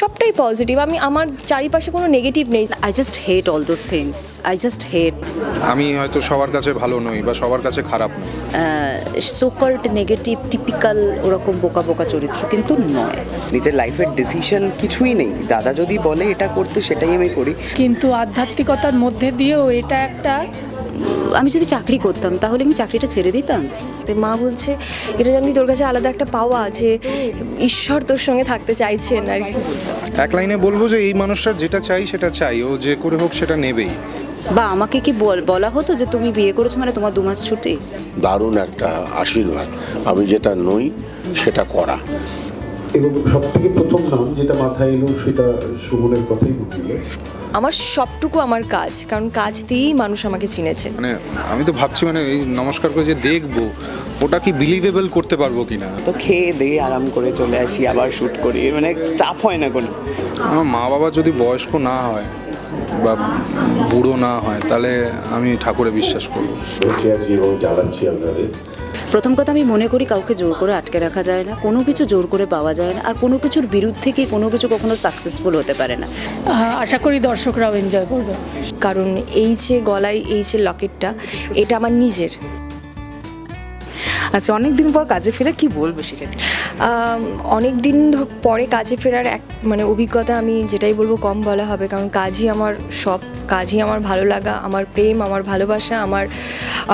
সবটাই পজিটিভ আমি আমার চারিপাশে কোনো নেগেটিভ নেই। I just hate all those things I just hate আমি হয়তো সবার কাছে ভালো নই বা সবার কাছে খারাপ নই। সো কল্ড নেগেটিভ টিপিক্যাল ওরকম বোকা বোকা চরিত্র কিন্তু নয়। নিজের লাইফের ডিসিশন কিছুই নেই। দাদা যদি বলে এটা করতে সেটাই আমি করি। কিন্তু আধ্যাত্মিকতার মধ্যে দিয়েও এটা একটা আমি যদি চাকরি করতাম তাহলে আমি চাকরিটা ছেড়ে দিতাম। তো মা বলছে এটা জানি তোর কাছে আলাদা একটা পাওয়া যে ঈশ্বর তোর সঙ্গে থাকতে চাইছেন আর কি। এক লাইনে বলব যে এই মানুষটার যেটা চাই সেটা চাই ও যে করে হোক সেটা নেবেই। বা আমাকে কি বল- বলা হতো যে তুমি বিয়ে করেছ মানে তোমার দু মাস ছুটি? দারুণ একটা আশীর্বাদ। আমি যেটা নই সেটা করা। এবং সব থেকে প্রথম নাম যেটা মাথায় এলো সেটা সুমনের কথাই বলছিল আমার সবটুকু আমার কাজ কারণ কাজ দিয়েই মানুষ আমাকে চিনেছে। মানে আমি তো ভাবছি মানে এই নমস্কার করে যে দেখব ওটা কি বিলিভেবল করতে পারব কি না তো খেয়ে দিয়ে আরাম করে চলে আসি আবার শ্যুট করি মানে চাপ হয় না কোনো। আমার মা বাবা যদি বয়স্ক না হয় বা বুড়ো না হয় তাহলে আমি ঠাকুরে বিশ্বাস করব। আপনাদের। প্রথম কথা আমি মনে করি কাউকে জোর করে আটকে রাখা যায় না কোনো কিছু জোর করে পাওয়া যায় না আর কোনো কিছুর বিরুদ্ধে কি কোনো কিছু কখনো সাকসেসফুল হতে পারে না। আশা করি দর্শকরাও এনজয় করবে। কারণ এই যে গলায় এই যে লকেটটা এটা আমার নিজের। আচ্ছা অনেক দিন পর কাজে ফেরা কি বলবে সেক্ষেত্রে? অনেক দিন পরে কাজে ফেরার এক মানে অভিজ্ঞতা আমি যেটাই বলব কম বলা হবে। কারণ কাজই আমার সব, কাজই আমার ভালো লাগা, আমার প্রেম, আমার ভালোবাসা, আমার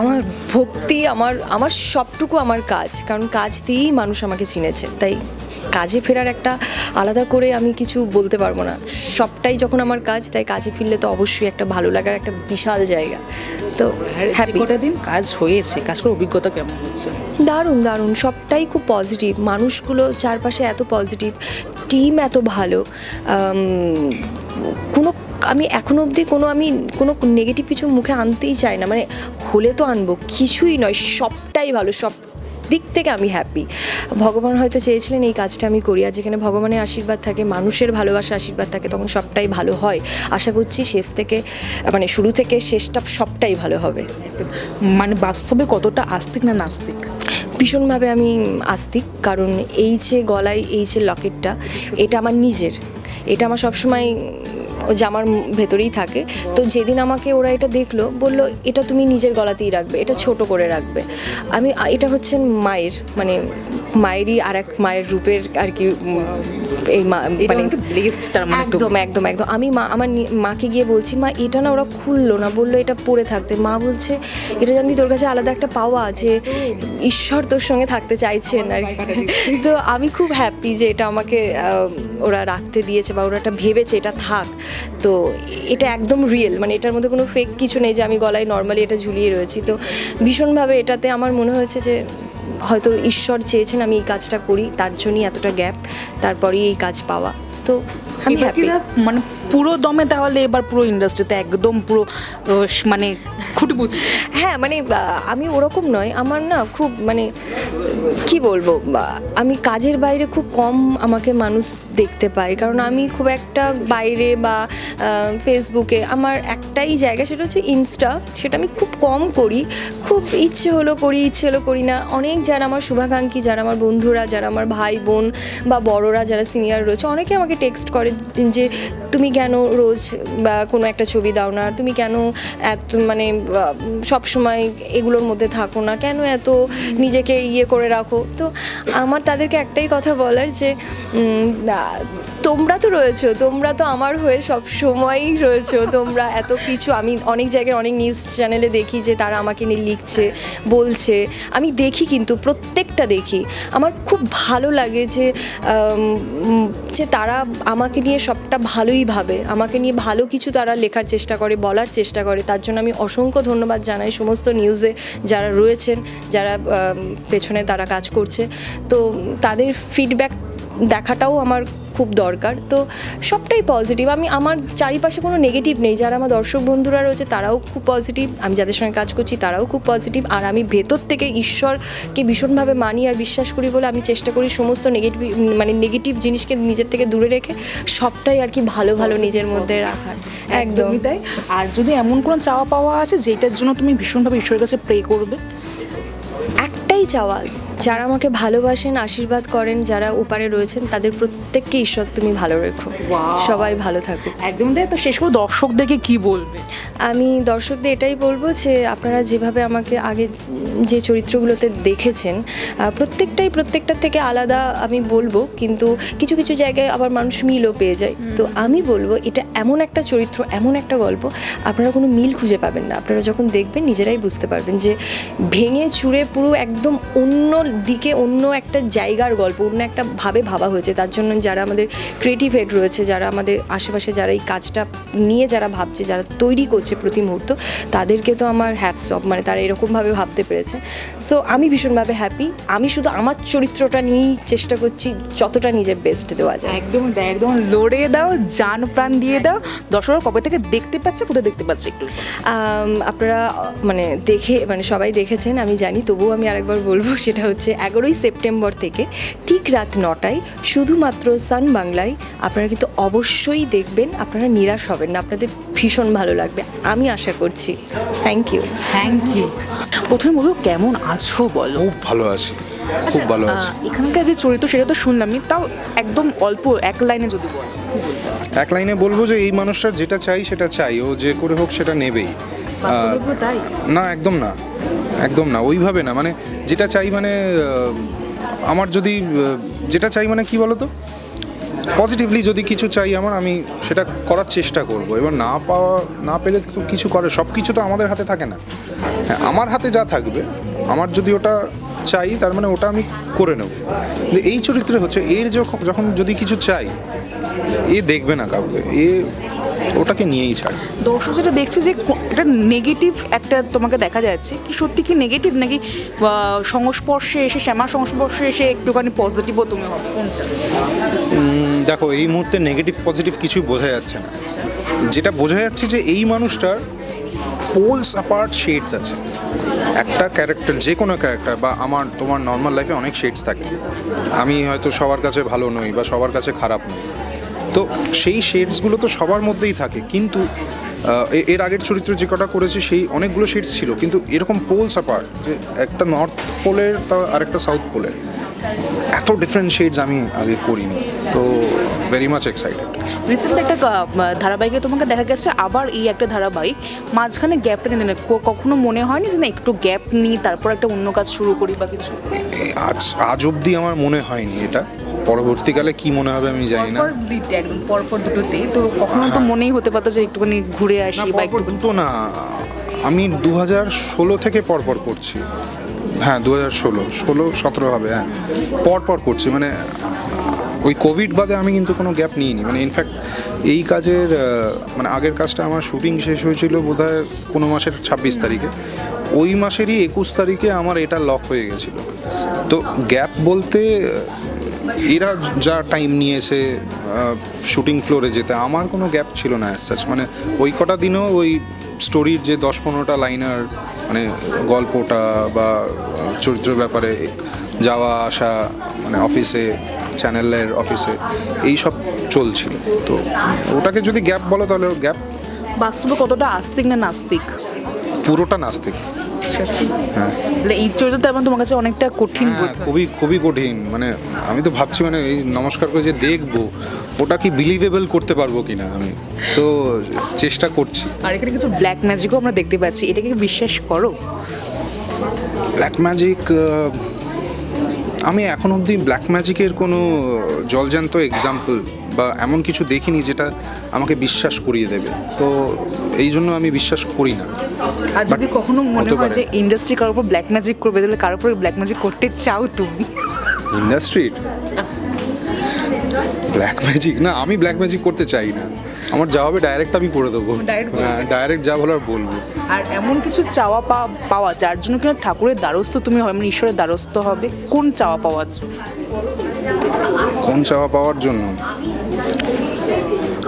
আমার ভক্তি, আমার আমার সবটুকু আমার কাজ। কারণ কাজ দিয়েই মানুষ আমাকে চিনেছে। তাই কাজে ফেরার একটা আলাদা করে আমি কিছু বলতে পারব না। সবটাই যখন আমার কাজ তাই কাজে ফিরলে তো অবশ্যই একটা ভালো লাগার একটা বিশাল জায়গা। তো হ্যাপি কটা দিন কাজ হয়েছে কাজ করার অভিজ্ঞতা কেমন হচ্ছে? দারুণ দারুণ। সবটাই খুব পজিটিভ মানুষগুলো চারপাশে এত পজিটিভ টিম এত ভালো কোনো আমি এখনও অবধি কোনো আমি কোনো নেগেটিভ কিছু মুখে আনতেই চাই না। মানে হলে তো আনব কিছুই নয় সবটাই ভালো সব দিক থেকে আমি হ্যাপি ভগবান হয়তো চেয়েছিলেন এই কাজটা আমি করি আর যেখানে ভগবানের আশীর্বাদ থাকে মানুষের ভালোবাসা আশীর্বাদ থাকে তখন সবটাই ভালো হয়। আশা করছি শেষ থেকে মানে শুরু থেকে শেষটা সবটাই ভালো হবে। মানে বাস্তবে কতটা আস্তিক না নাস্তিক? ভীষণভাবে আমি আস্তিক কারণ এই যে গলায় এই যে লকেটটা এটা আমার নিজের। এটা আমার সবসময় ও জামার ভেতরেই থাকে। তো যেদিন আমাকে ওরা এটা দেখল বলল এটা তুমি নিজের গলাতেই রাখবে এটা ছোট করে রাখবে। আমি এটা হচ্ছেন মায়ের মানে মায়েরই আর এক মায়ের রূপের আর কি এই মানে মানে একদম একদম একদম। আমি মা আমার মাকে গিয়ে বলছি মা এটা না ওরা খুললো না। বলল এটা পরে থাকতে। মা বলছে এটা জানি তোর কাছে আলাদা একটা পাওয়া যে ঈশ্বর তোর সঙ্গে থাকতে চাইছেন আর কি। তো আমি খুব হ্যাপি যে এটা আমাকে ওরা রাখতে দিয়েছে বা ওরা এটা ভেবেছে এটা থাক। তো এটা একদম রিয়েল মানে এটার মধ্যে কোনো ফেক কিছু নেই যে আমি গলায় নর্মালি এটা ঝুলিয়ে রয়েছি। তো ভীষণভাবে এটাতে আমার মনে হয়েছে যে হয়তো ঈশ্বর চেয়েছেন আমি এই কাজটা করি তার জন্যই এতটা গ্যাপ তারপরেই এই কাজ পাওয়া। তো আমি হ্যাপি মানে পুরো দমে তাহলে এবার পুরো ইন্ডাস্ট্রিতে একদম পুরো মানে খুঁটিপুটি হ্যাঁ মানে আমি ওরকম নয়। আমার না খুব মানে কি বলব আমি কাজের বাইরে খুব কম আমাকে মানুষ দেখতে পায়। কারণ আমি খুব একটা বাইরে বা ফেসবুকে আমার একটাই জায়গা, সেটা হচ্ছে ইনস্টা সেটা আমি খুব কম করি। খুব ইচ্ছে হলো করি, ইচ্ছে হলো করি না। অনেক যারা আমার শুভাকাঙ্ক্ষী, যারা আমার বন্ধুরা, যারা আমার ভাই বোন বা বড়রা, যারা সিনিয়র রয়েছে, অনেকে আমাকে টেক্সট করে যে, তুমি কেন রোজ বা কোনো একটা ছবি দাও না? তুমি কেন এত মানে সব সময় এগুলোর মধ্যে থাকো না? কেন এত নিজেকে ইয়ে করে রাখো? তো আমার তাদেরকে একটাই কথা বলার যে তোমরা তো রয়েছো, তোমরা তো আমার হয়ে সব সময়ই রয়েছো, তোমরা এত কিছু। আমি অনেক জায়গায় অনেক নিউজ চ্যানেলে দেখি যে তারা আমাকে নিয়ে লিখছে, বলছে। আমি দেখি কিন্তু, প্রত্যেকটা দেখি। আমার খুব ভালো লাগে যে যে তারা আমাকে নিয়ে সবটা ভালোই ভাবে। আমাকে নিয়ে ভালো কিছু তারা লেখার চেষ্টা করে, বলার চেষ্টা করে। তার জন্য আমি অসংখ্য ধন্যবাদ জানাই সমস্ত নিউজে যারা রয়েছেন, যারা পেছনে তারা কাজ করছে। তো তাদের ফিডব্যাক দেখাটাও আমার খুব দরকার। তো সবটাই পজিটিভ আমি আমার চারিপাশে কোনো নেগেটিভ নেই। যারা আমার দর্শক বন্ধুরা রয়েছে তারাও খুব পজিটিভ আমি যাদের সঙ্গে কাজ করছি তারাও খুব পজিটিভ আর আমি ভেতর থেকে ঈশ্বরকে ভীষণভাবে মানি আর বিশ্বাস করি বলে আমি চেষ্টা করি সমস্ত নেগেটিভ মানে নেগেটিভ জিনিসকে নিজের থেকে দূরে রেখে সবটাই আর কি ভালো ভালো নিজের মধ্যে রাখার। একদমই তাই। আর যদি এমন কোনো চাওয়া পাওয়া আছে যেটার জন্য তুমি ভীষণভাবে ঈশ্বরের কাছে প্রে করবে? একটাই চাওয়া। যারা আমাকে ভালোবাসেন আশীর্বাদ করেন যারা ওপারে রয়েছেন তাদের প্রত্যেককে ঈশ্বর তুমি ভালো রেখো। সবাই ভালো থাকুক। একদম তাই তো শেষ করে দর্শকদেরকে কি বলবে? আমি দর্শকদের এটাই বলব যে আপনারা যেভাবে আমাকে আগে যে চরিত্রগুলোতে দেখেছেন প্রত্যেকটাই প্রত্যেকটার থেকে আলাদা আমি বলব কিন্তু কিছু কিছু জায়গায় আবার মানুষ মিলও পেয়ে যায়। তো আমি বলব এটা এমন একটা চরিত্র এমন একটা গল্প আপনারা কোনো মিল খুঁজে পাবেন না। আপনারা যখন দেখবেন নিজেরাই বুঝতে পারবেন যে ভেঙে চুরে পুরো একদম অন্য দিকে অন্য একটা জায়গার গল্প অন্য একটা ভাবে ভাবা হয়েছে। তার জন্য যারা আমাদের ক্রিয়েটিভ হেড রয়েছে যারা আমাদের আশেপাশে যারা এই কাজটা নিয়ে যারা ভাবছে যারা তৈরি করছে প্রতি মুহূর্ত তাদেরকে তো আমার হ্যাটস অফ মানে তারা এরকমভাবে ভাবতে পেরেছে। সো আমি ভীষণভাবে হ্যাপি আমি শুধু আমার চরিত্রটা নিয়েই চেষ্টা করছি যতটা নিজের বেস্ট দেওয়া যায়। একদম একদম লড়ে দাও জান প্রাণ দিয়ে দাও। দর্শকরা কবে থেকে দেখতে পাচ্ছে কোথায় দেখতে পাচ্ছে একটু? আপনারা মানে দেখে মানে সবাই দেখেছেন আমি জানি তবুও আমি আরেকবার বলব সেটা হচ্ছে এগারোই সেপ্টেম্বর থেকে ঠিক রাত নটায় শুধুমাত্র সান বাংলায়। আপনারা কিন্তু অবশ্যই দেখবেন আপনারা নিরাশ হবেন না আপনাদের ভীষণ ভালো লাগবে আমি আশা করছি। থ্যাংক ইউ থ্যাংক ইউ প্রথমে বলো কেমন আছো বলো? খুব ভালো আছি খুব ভালো আছি। এখানকার যে চরিত্র সেটা তো শুনলামই তাও একদম অল্প এক লাইনে যদি বল। এক লাইনে বলব যে এই মানুষটার যেটা চাই সেটা চাই ও যে করে হোক সেটা নেবেই। না, একদম না। একদম না, ওইভাবে না। মানে যেটা চাই মানে আমার যদি যেটা চাই মানে কি বলতো? পজিটিভলি যদি কিছু চাই আমার, আমি সেটা করার চেষ্টা করব। এবার না পাওয়া, না পেলে তো কিছু করে সব কিছু তো আমাদের হাতে থাকে না। হ্যাঁ আমার হাতে যা থাকবে, আমার যদি ওটা চাই, তার মানে ওটা আমি করে নেব। এই চরিত্রে হচ্ছে, এর যখন যখন যদি কিছু চাই, এ দেখবে না কাউকে। এ ওটাকে নিয়েই ছাড়। দর্শক যেটা দেখছে যে একটা নেগেটিভ একটা তোমাকে দেখা যাচ্ছে। কি সত্যি কি নেগেটিভ নাকি সংস্পর্শে এসে শ্যামার সংস্পর্শে এসে একটুখানি পজিটিভও তুমি হবে? কোনটা? দেখো এই মুহূর্তে নেগেটিভ পজিটিভ কিছুই বোঝা যাচ্ছে না। যেটা বোঝা যাচ্ছে যে এই মানুষটার পোলস অ্যাপার্ট শেডস আছে। একটা ক্যারেক্টার যে কোনো ক্যারেক্টার বা আমার তোমার নর্মাল লাইফে অনেক শেডস থাকে। আমি হয়তো সবার কাছে ভালো নই বা সবার কাছে খারাপ নই। তো সেই শেডসগুলো তো সবার মধ্যেই থাকে। কিন্তু এর আগের চরিত্র যে কটা করেছে সেই অনেকগুলো শেডস ছিল। কিন্তু এরকম পোলস অ্যাপার্ট যে একটা নর্থ পোলের তার আরেকটা সাউথ পোলের এত ডিফারেন্ট শেডস আমি আগে করিনি। তো ভেরি মাচ এক্সাইটেড রিসেন্টলি একটা ধারাবাহিকে তোমাকে দেখা গেছে আবার এই একটা ধারাবাহিক। মাঝখানে গ্যাপটা নিয়ে কখনো মনে হয়নি যে না একটু গ্যাপ নিই তারপর একটা অন্য কাজ শুরু করি বা কিছু? আজ আজ অবধি আমার মনে হয়নি এটা। পরবর্তীকালে কি মনে হবে আমি জানি না। একদম পরপর দুটোতেই। তো কখনো তো মনেই হতে পারতো যে একটুখানি ঘুরে আসি বা একটু দুটো না। আমি দু হাজার ষোলো থেকে পরপর করছি। হ্যাঁ দু হাজার ষোলো। ষোলো সতেরো হবে হ্যাঁ। পরপর করছি মানে ওই কোভিড বাদে আমি কিন্তু কোনো গ্যাপ নিইনি। মানে ইনফ্যাক্ট এই কাজের মানে আগের কাজটা আমার শুটিং শেষ হয়েছিল বোধহয় কোনো মাসের ছাব্বিশ তারিখে। ওই মাসেরই একুশ তারিখে আমার এটা লক হয়ে গেছিল। তো গ্যাপ বলতে এরা যা টাইম নিয়েছে শুটিং ফ্লোরে যেতে আমার কোনো গ্যাপ ছিল না অ্যাজ মানে ওই কটা দিনও ওই স্টোরির যে দশ পনেরোটা লাইনার মানে গল্পটা বা চরিত্রের ব্যাপারে যাওয়া আসা মানে অফিসে চ্যানেলের অফিসে এই সব চলছিল। তো ওটাকে যদি গ্যাপ বলো তাহলে গ্যাপ বাস্তবে কতটা আস্তিক না নাস্তিক? পুরোটা নাস্তিক। হ্যাঁ। মানে এই চরিত্রটা এমন তোমার কাছে অনেকটা কঠিন বোধ হয়। খুবই খুবই কঠিন। মানে আমি তো ভাবছি মানে এই নমস্কার করে যে দেখব ওটা কি বিলিভেবল করতে পারব কিনা আমি। তো চেষ্টা করছি। আর এখানে কিছু ব্ল্যাক ম্যাজিকও আমরা দেখতে পাচ্ছি। এটাকে কি বিশ্বাস করো? ব্ল্যাক ম্যাজিক আমি এখন অবধি ব্ল্যাক ম্যাজিকের কোনো জলজান্ত এক্সাম্পল বা এমন কিছু দেখিনি যেটা আমাকে বিশ্বাস করিয়ে দেবে। তো এই জন্য আমি বিশ্বাস করি না। আর যদি কখনো মনে হয় যে ইন্ডাস্ট্রি কারোর উপর ব্ল্যাক ম্যাজিক করবে তাহলে কারোর উপর ব্ল্যাক ম্যাজিক করতে চাও তুমি? ইন্ডাস্ট্রির ব্ল্যাক ম্যাজিক না আমি ব্ল্যাক ম্যাজিক করতে চাই না। আমার যা হবে ডাইরেক্ট আমি করে দেবো। Direct হ্যাঁ ডাইরেক্ট যা বলার বলব। আর এমন কিছু চাওয়া পাওয়া যার জন্য কিনা ঠাকুরের দ্বারস্থ তুমি হয় মানে ঈশ্বরের দ্বারস্থ হবে কোন চাওয়া পাওয়ার জন্য? কোন চাওয়া পাওয়ার জন্য?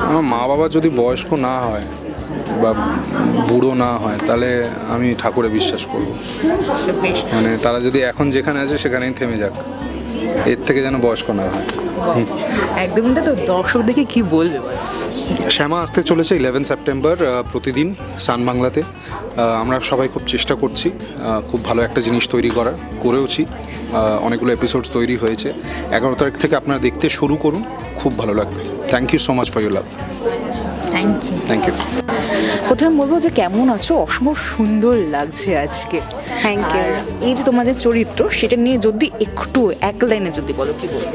আমার মা বাবা যদি বয়স্ক না হয় বা বুড়ো না হয় তাহলে আমি ঠাকুরে বিশ্বাস করব। আচ্ছা, মানে তারা যদি এখন যেখানে আছে সেখানেই থেমে যাক। এর থেকে যেন বয়স্ক না হয়। একদমই তো দর্শক দেখে কি বলবে শ্যামা আসতে চলেছে ইলেভেন সেপ্টেম্বর প্রতিদিন সান বাংলাতে। আমরা সবাই খুব চেষ্টা করছি খুব ভালো একটা জিনিস তৈরি করার করেওছি। অনেকগুলো এপিসোডস তৈরি হয়েছে। এগারো তারিখ থেকে আপনারা দেখতে শুরু করুন খুব ভালো লাগবে। Thank you so much for your love thank you thank you প্রথমে বলব যে কেমন আছো? অসম্ভব সুন্দর লাগছে আজকে। থ্যাংক ইউ এই যে তোমার যে চরিত্র সেটা নিয়ে যদি একটু এক লাইনে যদি বলো কি বলব?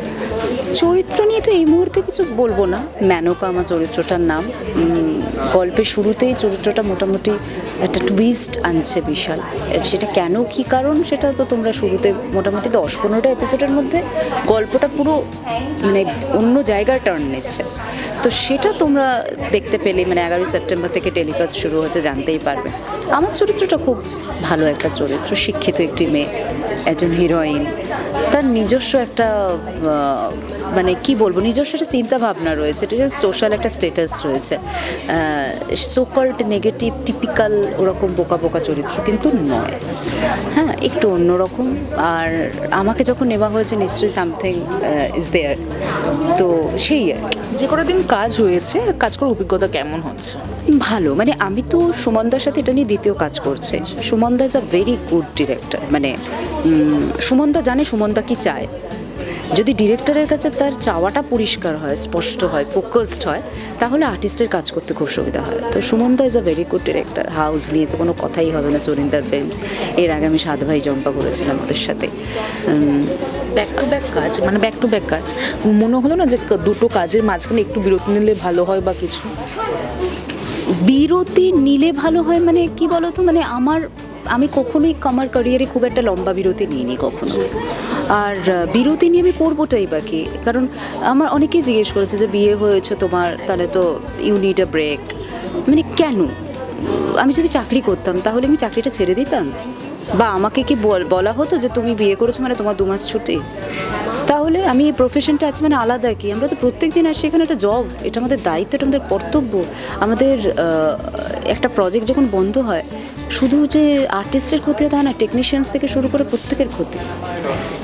চরিত্র নিয়ে তো এই মুহূর্তে কিছু বলব না। মেনকা আমার চরিত্রটার নাম। গল্পের শুরুতেই চরিত্রটা মোটামুটি একটা টুইস্ট আনছে বিশাল। সেটা কেন, কি কারণ, সেটা তো তোমরা শুরুতে মোটামুটি দশ পনেরোটা এপিসোডের মধ্যে গল্পটা পুরো মানে অন্য জায়গায় টার্ন নিচ্ছে। তো সেটা তোমরা দেখতে পেলে মানে এগারোই সেপ্টেম্বর থেকে টেলিকাস্ট শুরু হচ্ছে, জানতেই পারবে। আমার চরিত্রটা খুব ভালো একটা চরিত্র, শিক্ষিত একটি মেয়ে, একজন হিরোইন তার নিজস্ব একটা মানে কি বলব নিজস্ব একটা চিন্তা ভাবনা রয়েছে ঠিক আছে সোশ্যাল একটা স্টেটাস রয়েছে। সোকল্ড নেগেটিভ টিপিক্যাল ওরকম বোকা বোকা চরিত্র কিন্তু নয়। হ্যাঁ একটু অন্যরকম। আর আমাকে যখন নেওয়া হয়েছে নিশ্চয়ই সামথিং ইজ দেয়ার তো সেই আর যে কটা দিন কাজ হয়েছে কাজ করার অভিজ্ঞতা কেমন হচ্ছে? ভালো মানে আমি তো সুমনদার সাথে এটা নিয়ে দ্বিতীয় কাজ করছি। সুমনদা is a very good director মানে সুমনদা জানে সুমনদা কি চায়। যদি ডিরেক্টরের কাছে তার চাওয়াটা পরিষ্কার হয়, স্পষ্ট হয় ফোকাসড হয়, তাহলে আর্টিস্টের কাজ করতে খুব সুবিধা হয়। তো সুমনদা is a very good director house নিয়ে তো কোনো কথাই হবে না সরিন্দার ফিল্মস এর আগে আমি সাত ভাই জম্পা করেছিলাম ওদের সাথে। ব্যাক টু ব্যাক কাজ মানে ব্যাক টু ব্যাক কাজ। মনে হলো না যে দুটো কাজের মাঝখানে একটু বিরতি নিলে ভালো হয় বা কিছু? বিরতি নিলে ভালো হয় মানে কি বলতো? মানে আমার আমি কখনোই আমার ক্যারিয়ারে খুব একটা লম্বা বিরতি নিইনি কখনো। আর বিরতি নিয়ে আমি করবোটাই বাকি। কারণ আমার অনেকেই জিজ্ঞেস করেছে যে, বিয়ে হয়েছে তোমার, তাহলে তো ইউনিট আ ব্রেক মানে কেন? আমি যদি চাকরি করতাম, তাহলে আমি চাকরিটা ছেড়ে দিতাম? বা আমাকে কি বল- বলা হতো যে, তুমি বিয়ে করেছ মানে তোমার দু মাস ছুটি? তাহলে আমি এই প্রফেশনটা আছে মানে আলাদা কি? আমরা তো প্রত্যেক দিন আসি এখানে একটা জব এটা আমাদের দায়িত্ব এটা আমাদের কর্তব্য। আমাদের একটা প্রজেক্ট যখন বন্ধ হয় শুধু যে আর্টিস্টের ক্ষতি হয় তা না টেকনিশিয়ানস থেকে শুরু করে প্রত্যেকের ক্ষতি।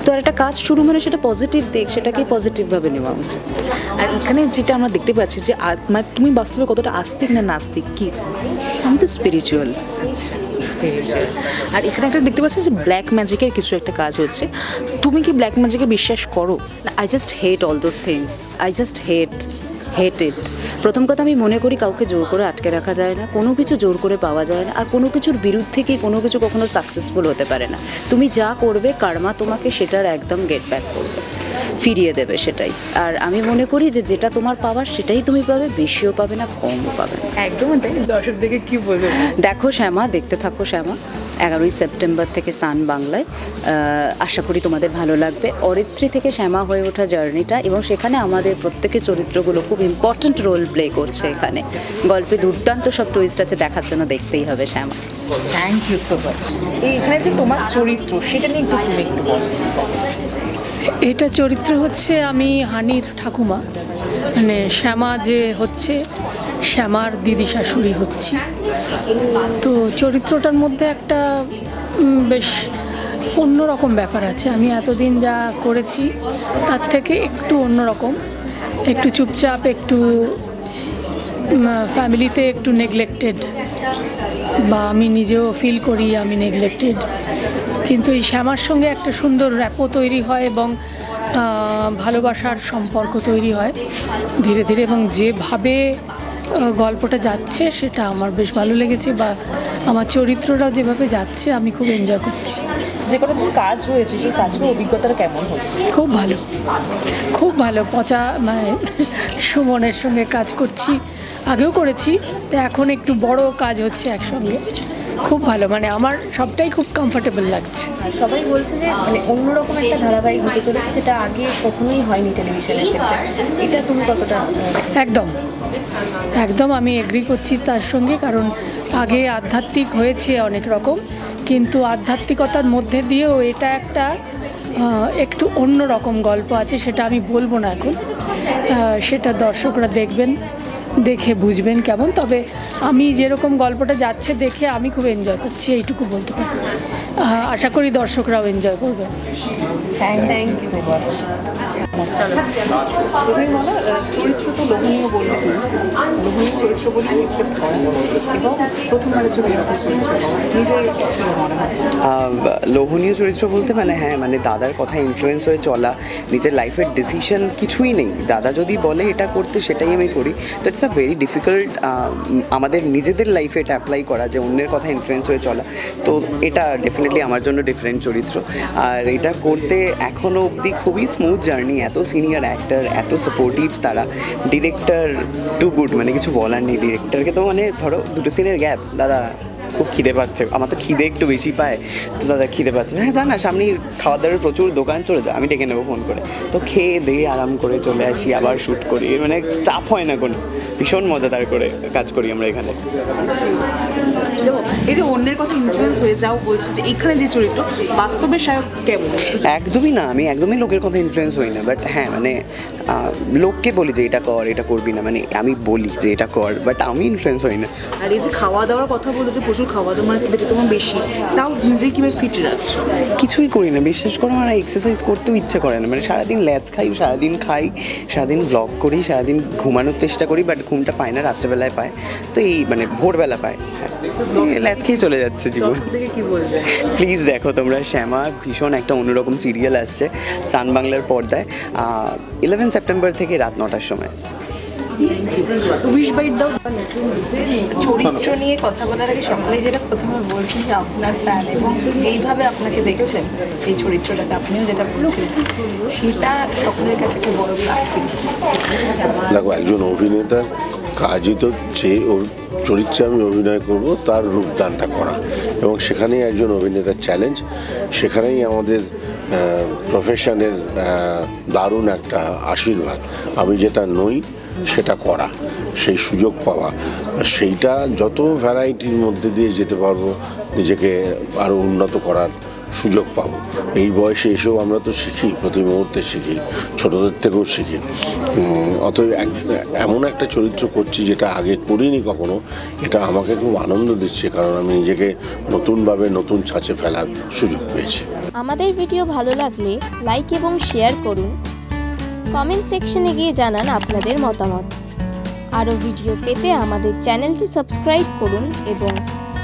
তো আর একটা কাজ শুরু মানে সেটা পজিটিভ দিক সেটাকেই পজিটিভভাবে নেওয়া উচিত। আর এখানে যেটা আমরা দেখতে পাচ্ছি যে মানে তুমি বাস্তবে কতটা আস্তিক না নাস্তিক কি? আমি তো স্পিরিচুয়াল আর এখানে একটা দেখতে পাচ্ছি যে ব্ল্যাক ম্যাজিকের কিছু একটা কাজ হচ্ছে। তুমি কি ব্ল্যাক ম্যাজিকে বিশ্বাস করো? I just hate all those things I just hate hate it প্রথম কথা আমি মনে করি কাউকে জোর করে আটকে রাখা যায় না, কোনো কিছু জোর করে পাওয়া যায় না, আর কোনো কিছুর বিরুদ্ধে কি কোনো কিছু কখনো সাকসেসফুল হতে পারে না। তুমি যা করবে কার্মা তোমাকে সেটার একদম গেট ব্যাক করবে। ফিরিয়ে দেবে সেটাই। আর আমি মনে করি যে যেটা তোমার পাওয়ার সেটাই তুমি পাবে বেশিও পাবে না কমও পাবে না। একদম তাই। দর্শক দেখে কি বলবে? দেখো শ্যামা দেখতে থাকো শ্যামা এগারোই সেপ্টেম্বর থেকে সান বাংলায়। আশা করি তোমাদের ভালো লাগবে। অরিত্রী থেকে শ্যামা হয়ে ওঠা জার্নিটা এবং সেখানে আমাদের প্রত্যেকের চরিত্রগুলো খুব ইম্পর্ট্যান্ট রোল প্লে করছে এখানে। গল্পে দুর্দান্ত সব টুইস্ট আছে দেখার জন্য দেখতেই হবে Shyama. Thank you so much এখানে যে তোমার চরিত্র সেটা নিয়ে একটু তুমি একটু বলো। এটা চরিত্র হচ্ছে আমি হানির ঠাকুমা। মানে শ্যামা যে হচ্ছে, শ্যামার দিদি শাশুড়ি হচ্ছি। তো চরিত্রটার মধ্যে একটা বেশ অন্যরকম ব্যাপার আছে। আমি এতদিন যা করেছি, তার থেকে একটু অন্যরকম। একটু চুপচাপ, একটু ফ্যামিলিতে একটু নেগলেক্টেড বা আমি নিজেও ফিল করি আমি নেগলেক্টেড কিন্তু এই শ্যামার সঙ্গে একটা সুন্দর র্যাপো তৈরি হয় এবং ভালোবাসার সম্পর্ক তৈরি হয় ধীরে ধীরে এবং যেভাবে গল্পটা যাচ্ছে সেটা আমার বেশ ভালো লেগেছে বা আমার চরিত্রটা যেভাবে যাচ্ছে আমি খুব এনজয় করছি। যে কোনো কাজ হয়েছে সেই কাজের অভিজ্ঞতাটা কেমন হচ্ছে খুব ভালো। খুব ভালো। পচা মানে সুমনের সঙ্গে কাজ করছি। আগেও করেছি তো এখন একটু বড় কাজ হচ্ছে একসঙ্গে। খুব ভালো মানে আমার সবটাই খুব কমফোর্টেবল লাগছে। আর সবাই বলছে যে মানে অন্যরকম একটা ধারাবাহিক হতে চলেছে যেটা আগে কখনোই হয়নি টেলিভিশনের ক্ষেত্রে। এটা তুমি কতটা একদম একদম আমি এগ্রি করছি তার সঙ্গে কারণ আগে আধ্যাত্মিক হয়েছে অনেক রকম কিন্তু আধ্যাত্মিকতার মধ্যে দিয়েও এটা একটা একটু অন্য রকম গল্প আছে সেটা আমি বলব না এখন। সেটা দর্শকরা দেখবেন। দেখে বুঝবেন কেমন। তবে আমি যেরকম গল্পটা যাচ্ছে দেখে আমি খুব এনজয় করছি, এইটুকু বলতে পারি। আশা করি দর্শকরাও এনজয় করবে। লোভনীয় চরিত্র লোভনীয় চরিত্র বলতে মানে হ্যাঁ মানে দাদার কথা ইনফ্লুয়েন্স হয়ে চলা, নিজের লাইফের ডিসিশন কিছুই নেই। দাদা যদি বলে এটা করতে, সেটাই আমি করি। তো ইটস আ ভেরি ডিফিকাল্ট আমাদের নিজেদের লাইফে এটা অ্যাপ্লাই করা যে অন্যের কথা ইনফ্লুয়েন্স হয়ে চলা। তো এটা ডেফিনেটলি আমার জন্য ডিফারেন্ট চরিত্র। আর এটা করতে এখনও অবধি খুবই স্মুথ জার্নি এত সিনিয়র অ্যাক্টার এত সাপোর্টিভ তারা। ডিরেক্টর টু গুড মানে কিছু বলার নেই। ডিরেক্টরকে তো মানে ধরো দুটো সিনের গ্যাপ দাদা, খুব খিদে পাচ্ছে। আমার তো খিদে একটু বেশি পায়। তো দাদা খিদে পাচ্ছে। হ্যাঁ জানা সামনে খাওয়ার দাওয়ার প্রচুর দোকান চলে যায়। আমি ডেকে নেব ফোন করে। তো খেয়ে দিয়ে আরাম করে চলে আসি, আবার শ্যুট করি। মানে চাপ হয় না কোনো। ভীষণ মজাদার করে কাজ করি আমরা এখানে। এই যে অন্যের কথা ইনফ্লুয়েন্স হয়ে যাও বলছে যে এখানে যে চরিত্র বাস্তবে সায়ক কেমন? একদমই না আমি একদমই লোকের কথা ইনফ্লুয়েন্স হই না বাট হ্যাঁ মানে লোককে বলি যে এটা কর এটা করবি না মানে আমি বলি যে এটা কর বাট আমি ইনফ্লুয়েন্স হই না। আর এই যে খাওয়া দাওয়ার কথা বলে যে প্রচুর খাওয়া দাওয়া মানে খেতে তোমার বেশি তাও নিজে কীভাবে ফিট রাখছো কিছুই করি না বিশ্বাস করো আমার এক্সারসাইজ করতেও ইচ্ছে করে না মানে সারাদিন ল্যাদ খাই সারাদিন খাই সারাদিন ব্লগ করি সারাদিন ঘুমানোর চেষ্টা করি বাট ঘুমটা পায় না রাত্রেবেলায় পায় তো এই মানে ভোরবেলা পায় হ্যাঁ। ল্যাদ খেয়ে চলে যাচ্ছে জীবন। প্লিজ দেখো তোমরা শ্যামা ভীষণ একটা অন্যরকম সিরিয়াল আসছে সান বাংলার পর্দায়। ইলেভেন সেপ্টেম্বর থেকে রাত নটার সময়। চরিত্র নিয়ে কথা বলার আগে সকলে যেটা প্রথমে বলছেন যে আপনার ফ্যান এবং এইভাবে আপনাকে দেখেছেন এই চরিত্রটাকে আপনিও যেটা বলছেন সেটা সকলের কাছে একটা বড় দেখো একজন অভিনেতার কাজই তো যে ওর চরিত্রে আমি অভিনয় করব, তার রূপদানটা করা। এবং সেখানেই একজন অভিনেতার চ্যালেঞ্জ সেখানেই আমাদের প্রফেশনের দারুণ একটা আশীর্বাদ। আমি যেটা নই, সেটা করা, সেই সুযোগ পাওয়া। সেইটা যত ভ্যারাইটির মধ্যে দিয়ে যেতে পারব, নিজেকে আরও উন্নত করার সুযোগ পাবো। এই বয়সে এসেও আমরা তো শিখি, প্রতি মুহূর্তে শিখি, ছোটদের থেকেও শিখি। অতএব এমন একটা চরিত্র করছি যেটা আগে করিনি কখনো, এটা আমাকে খুব আনন্দ দিচ্ছে কারণ আমি নিজেকে নতুনভাবে নতুন ছাঁচে ফেলার সুযোগ পেয়েছি। আমাদের ভিডিও ভালো লাগলে লাইক এবং শেয়ার করুন। কমেন্ট সেকশনে গিয়ে জানান আপনাদের মতামত। আরও ভিডিও পেতে আমাদের চ্যানেলটি সাবস্ক্রাইব করুন এবং